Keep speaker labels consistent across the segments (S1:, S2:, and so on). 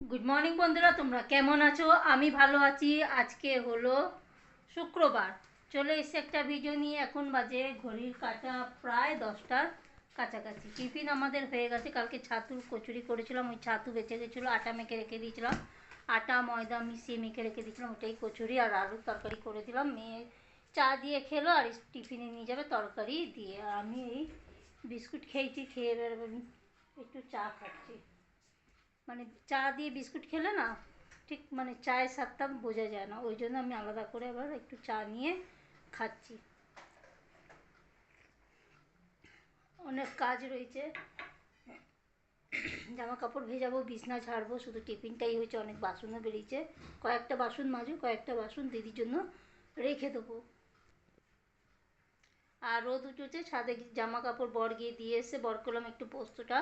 S1: Good morning বন্ধুরা, তোমরা কেমন আছো? আমি ভালো আছি। আজকে হলো শুক্রবার। চলে এসে একটা ভিডিও নিয়ে। এখন বাজে, ঘড়ির কাটা প্রায় দশটার কাছাকাছি। টিফিন আমাদের হয়ে গেছে। কালকে ছাতু কচুরি করেছিলাম। ওই ছাতু বেঁচে গেছিল, আটা মেখে রেখে দিয়েছিলাম। আটা, ময়দা মিশিয়ে মেখে রেখে দিয়েছিলাম। ওটাই কচুরি আর আলুর তরকারি করে দিলাম। মেয়ে চা দিয়ে খেলো আর টিফিনে নিয়ে যাবে তরকারি দিয়ে। আমি এই বিস্কুট খেয়েছি, খেয়ে বেরোবে একটু চা খাচ্ছি। মানে চা দিয়ে বিস্কুট খেলে না ঠিক মানে চায়ের স্বাদটা বোঝা যায় না। ওই জন্য আমি আলাদা করে আবার একটু চা নিয়ে খাচ্ছি। অনেক কাজ রয়েছে। জামা কাপড় ভেজাবো, বিছনা ঝাড়বো, শুধু টিফিনটাই হয়েছে, অনেক বাসনও বেরিয়েছে। কয়েকটা বাসন মাজু কয়েকটা বাসন দিদির জন্য রেখে দেবো। আর রোদ উঠেছে, ছাদে জামা কাপড় বর গিয়ে দিয়ে এসে বর করলাম একটু পোস্তটা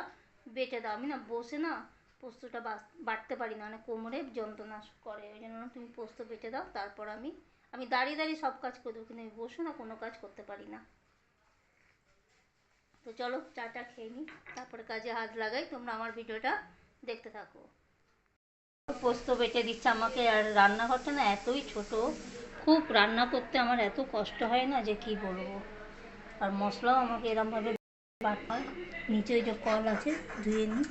S1: বেটে দাও। আমি না বসে না পোস্তটা বাটতে পারি না মানে কোমরে যন্ত্রণা করে, ওই জন্য তুমি পোস্ত বেটে দাও, তারপর আমি আমি দাঁড়িয়ে দাঁড়িয়ে সব কাজ করে দেবো, কিন্তু আমি বসে না, কোনো কাজ করতে পারি না। তো চলো চাটা খেয়ে নিই তারপরে কাজে হাত লাগাই, তোমরা আমার ভিডিওটা দেখতে থাকো। পোস্ত বেটে দিচ্ছে আমাকে, আর রান্নাঘরটা না এতই ছোট, খুব রান্না করতে আমার এত কষ্ট হয় না যে কি বলব। আর মশলাও আমাকে এরমভাবে বাটা নিচে ওই যে কল আছে, ধুয়ে নিই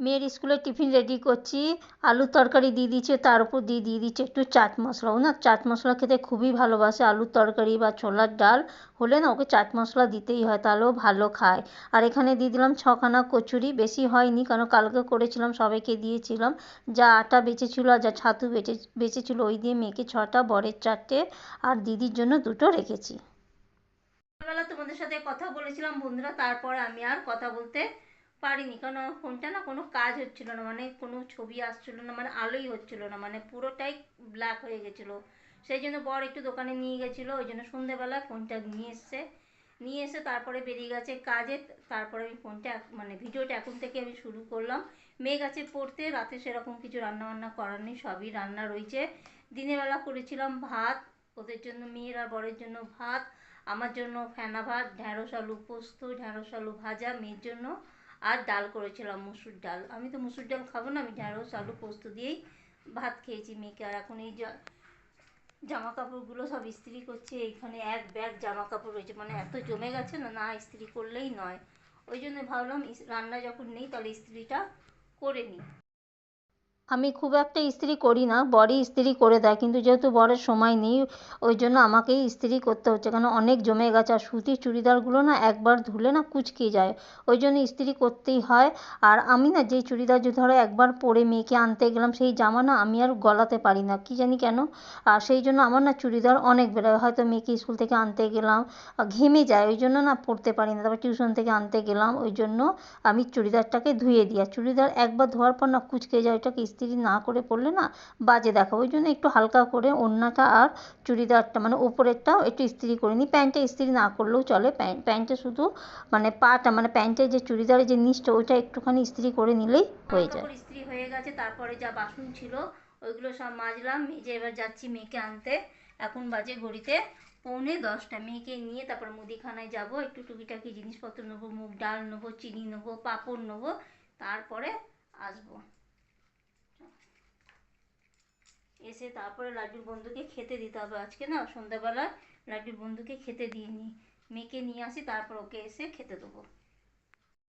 S1: মেয়ের স্কুলে টিফিন রেডি করছি, আলুর তরকারি দিয়ে দিচ্ছে তার উপর দিয়ে দিয়ে দিচ্ছে একটু চাট মশলা। ও না, চাট মশলা খেতে খুবই ভালোবাসে, আলুর তরকারি বা ছোলার ডাল হলে না ওকে চাট মশলা দিতেই হয়, তাহলেও ভালো খায়। আর এখানে দিয়ে দিলাম ছখানা কচুরি, বেশি হয়নি, কারণ কালকে করেছিলাম, সবাইকে দিয়েছিলাম। যা আটা বেঁচেছিলো আর যা ছাতু বেঁচে, বেঁচেছিলো, ওই দিয়ে মেয়েকে ছটা, বরের চারটে আর দিদির জন্য দুটো রেখেছি। তোমাদের সাথে কথা বলেছিলাম বন্ধুরা, তারপরে আমি আর কথা বলতে পারিনি। কারণ আমার ফোনটা না কোনো কাজ হচ্ছিল না মানে কোনো ছবি আসছিল না মানে আলোই হচ্ছিল না মানে পুরোটাই ব্ল্যাক হয়ে গেছিল। সেই জন্য বর একটু দোকানে নিয়ে গেছিল, ওই জন্য সন্ধেবেলা ফোনটা নিয়ে এসছে। নিয়ে এসে তারপরে বেরিয়ে গেছে কাজে, তারপরে আমি ফোনটা মানে ভিডিওটা এখন থেকে আমি শুরু করলাম। মেয়ে গেছে পড়তে, রাতে সেরকম কিছু রান্না বান্না করার নেই, সবই রান্না রয়েছে। দিনের বেলা করেছিলাম ভাত, ওদের জন্য মেয়ের আর বরের জন্য ভাত, আমার জন্য ফেনা ভাত ঢ্যাঁড়স আলু পোস্ত ঢ্যাঁড়স আলু ভাজা, মেয়ের জন্য আর ডাল করেছিলাম, মুসুর ডাল। আমি তো মুসুর ডাল খাব না, আমি ঢ্যাঁড়স, আলু পোস্ত দিয়েই ভাত খেয়েছি মেয়েকে। আর এখন এই জামা কাপড়গুলো সব ইস্ত্রি করছে এখানে এক ব্যাগ জামা কাপড় রয়েছে। মানে এত জমে গেছে না না ইস্ত্রি করলেই নয়। ওই জন্য ভাবলাম রান্না যখন নেই তাহলে ইস্ত্রিটা করে নিই। আমি খুব একটা ইস্ত্রি করি না, বরই ইস্ত্রি করে দেয়। কিন্তু যেহেতু বরের সময় নেই, ওই জন্য আমাকেই ইস্ত্রি করতে হচ্ছে। কেন, অনেক জমে গেছে আর সুতির চুড়িদারগুলো না একবার ধুলে না কুচকে যায়। ওই জন্য ইস্ত্রি করতেই হয়। আর আমি না যেই চুড়িদার যে ধরো একবার পরে মেয়েকে আনতে গেলাম, সেই জামা না আমি আর গলাতে পারি না। কী জানি কেন? আর সেই জন্য আমার না চুড়িদার অনেক বেরোয় হয়তো মেয়েকে স্কুল থেকে আনতে গেলাম, ঘেমে যায়, ওই জন্য না পরতে পারি না। তারপর টিউশন থেকে আনতে গেলাম, ওই জন্য আমি চুড়িদারটাকে ধুয়ে দিই। আর চুড়িদার একবার ধোয়ার পর না কুচকে যায়, ওইটাকে ইস্ত্রি না করে পরলে না বাজে দেখা ওই জন্য একটু হালকা করে ওড়নাটা আর চুড়িদারটা মানে ওপরেরটাও একটু ইস্ত্রি করে নিই। প্যান্টটা ইস্ত্রি না করলেও চলে। প্যান্ট প্যান্টে শুধু মানে পাটা মানে প্যান্টের যে চুড়িদারের যে নিচটা ওইটা একটুখানি ইস্ত্রি করে নিলেই হয়ে যায়। ইস্ত্রি হয়ে গেছে। তারপরে যা বাসন ছিল ওইগুলো সব মাজলাম। যে এবার যাচ্ছি মেয়েকে আনতে। এখন বাজে ঘড়িতে পৌনে দশটা। মেয়েকে নিয়ে তারপর মুদিখানায় যাব। একটু টুকিটাকি জিনিসপত্র নেব মুগ ডাল নেব চিনি নেব পাঁপড় নেব। তারপরে আসব। এসে তারপরে লাড্ডুর বন্ধুকে খেতে দিতে হবে। আজকে না সন্ধ্যাবেলা লাড্ডুর বন্ধুকে খেতে দিয়ে নিই মেয়েকে নিয়ে আসি, তারপর ওকে এসে খেতে দেবো।